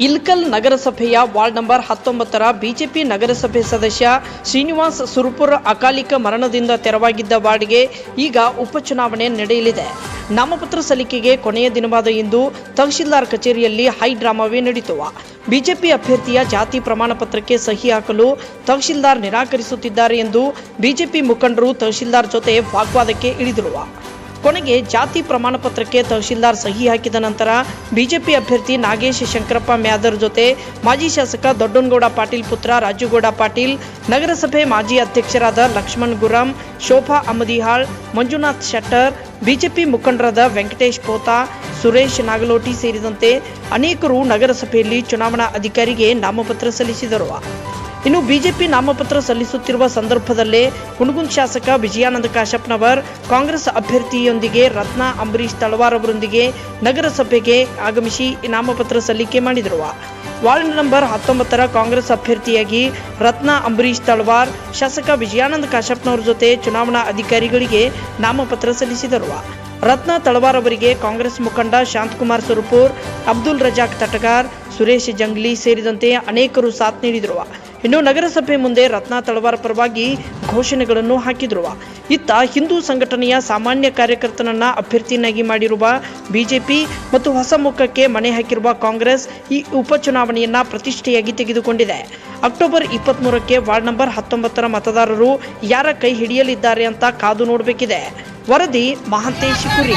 ಇಲ್ಕಲ್ ನಗರಸಭೆಯ ward number ಹತ್ತೊಂಬತ್ತರ BJP ನಗರಸಭೆ ಸದಸ್ಯ ಶ್ರೀನಿವಾಸ್ ಸುರ್ಪುರ್ ಅಕಾಲಿಕ ಮರಣದಿಂದ ತೆರವಾಗಿದ್ದ ವಾರ್ಡ್ಗೆ ಈಗ ಉಪಚುನಾವಣೆ ನಡೆಯಲಿದೆ. ನಾಮಪತ್ರ ಸಲ್ಲಿಕೆಗೆ ಕೊನೆಯ ದಿನವಾದ ಇಂದು ತಹಶೀಲ್ದಾರ್ ಕಚೇರಿಯಲ್ಲಿ ಹೈ ಡ್ರಾಮಾವೇ ನಡೆಯಿತು ಬಿಜೆಪಿ ಅಭ್ಯರ್ಥಿಯ ಜಾತಿ ಪ್ರಮಾಣ ಪತ್ರಕ್ಕೆ ಸಹಿ ಹಾಕಲು ತಹಶೀಲ್ದಾರ್ ನಿರಾಕರಿಸುತ್ತಿದ್ದಾರೆ ಎಂದು ಬಿಜೆಪಿ ಮುಖಂಡರು ತಹಶೀಲ್ದಾರ್ ಜೊತೆ ವಾಗ್ವಾದಕ್ಕೆ ಇಳಿದರು ಕೊನೆಗೆ ಜಾತಿ ಪ್ರಮಾಣ ಪತ್ರಕ್ಕೆ ತಹಶೀಲ್ದಾರ್ ಸಹಿ ಹಾಕಿದ ನಂತರ ಬಿಜೆಪಿ ಅಭ್ಯರ್ಥಿ ನಾಗೇಶ್ ಶಂಕರಪ್ಪ ಮ್ಯಾದರ್ ಜೊತೆ ಮಾಜಿ ಶಾಸಕ ದೊಡ್ಡನಗೌಡ ಪಾಟೀಲ್ ಪುತ್ರ ರಾಜುಗೌಡ ಪಾಟೀಲ್, ನಗರಸಭೆ ಮಾಜಿ ಅಧ್ಯಕ್ಷರಾದ ಲಕ್ಷ್ಮಣ್ ಗುರಂ, ಶೋಭಾ ಅಮದಿಹಾಳ್, ಮಂಜುನಾಥ್ ಶೆಟ್ಟರ್, ಬಿಜೆಪಿ ಮುಖಂಡರಾದ ವೆಂಕಟೇಶ್ ಪೋತಾ, ಸುರೇಶ್ ನಾಗಲೋಟಿ ಸೇರಿದಂತೆ ಅನೇಕರು ನಗರಸಭೆಯಲ್ಲಿ ಚುನಾವಣಾ ಅಧಿಕಾರಿಗೆ ನಾಮಪತ್ರ ಸಲ್ಲಿಸಿದರು. ಇನ್ನು ಬಿಜೆಪಿ ನಾಮಪತ್ರ ಸಲ್ಲಿಸುತ್ತಿರುವ ಸಂದರ್ಭದಲ್ಲೇ ಹುಣಗುಂದ್ ಶಾಸಕ ವಿಜಯಾನಂದ ಕಾಶಪ್ಪನವರ್ ಕಾಂಗ್ರೆಸ್ ಅಭ್ಯರ್ಥಿಯೊಂದಿಗೆ ರತ್ನ ಅಂಬರೀಶ್ ತಳವಾರ್ ಅವರೊಂದಿಗೆ ನಗರಸಭೆಗೆ ಆಗಮಿಸಿ ನಾಮಪತ್ರ ಸಲ್ಲಿಕೆ ಮಾಡಿದರು. ವಾರ್ಡ್ ನಂಬರ್ ಹತ್ತೊಂಬತ್ತರ ಕಾಂಗ್ರೆಸ್ ಅಭ್ಯರ್ಥಿಯಾಗಿ ರತ್ನ ಅಂಬರೀಶ್ ತಳವಾರ್, ಶಾಸಕ ವಿಜಯಾನಂದ ಕಾಶಪ್ಪನವರ ಜೊತೆ ಚುನಾವಣಾ ಅಧಿಕಾರಿಗಳಿಗೆ ನಾಮಪತ್ರ ಸಲ್ಲಿಸಿದರು. ರತ್ನ ತಳವಾರ್ ಅವರಿಗೆ ಕಾಂಗ್ರೆಸ್ ಮುಖಂಡ ಶಾಂತಕುಮಾರ್ ಸುರಪುರ್, ಅಬ್ದುಲ್ ರಜಾಕ್ ತಟಗಾರ್, ಸುರೇಶ್ ಜಂಗ್ಲಿ ಸೇರಿದಂತೆ ಅನೇಕರು ಸಾಥ್ ನೀಡಿದರು. ಇನ್ನು ನಗರಸಭೆ ಮುಂದೆ ರತ್ನ ತಳವಾರ ಪರವಾಗಿ ಘೋಷಣೆಗಳನ್ನು ಹಾಕಿದ್ರು ಇತ್ತ ಹಿಂದೂ ಸಂಘಟನೆಯ ಸಾಮಾನ್ಯ ಕಾರ್ಯಕರ್ತನನ್ನ ಅಭ್ಯರ್ಥಿಯನ್ನಾಗಿ ಮಾಡಿರುವ ಬಿಜೆಪಿ ಮತ್ತು ಹೊಸ ಮುಖಕ್ಕೆ ಮಣೆ ಹಾಕಿರುವ ಕಾಂಗ್ರೆಸ್ ಈ ಉಪಚುನಾವಣೆಯನ್ನ ಪ್ರತಿಷ್ಠೆಯಾಗಿ ತೆಗೆದುಕೊಂಡಿದೆ. ಅಕ್ಟೋಬರ್ ಇಪ್ಪತ್ತ್ಮೂರಕ್ಕೆ ವಾರ್ಡ್ ನಂಬರ್ ಹತ್ತೊಂಬತ್ತರ ಮತದಾರರು ಯಾರ ಕೈ ಹಿಡಿಯಲಿದ್ದಾರೆ ಅಂತ ಕಾದು ನೋಡಬೇಕಿದೆ. ವರದಿ ಮಹಾಂತೇಶ್ ಕುರಿ.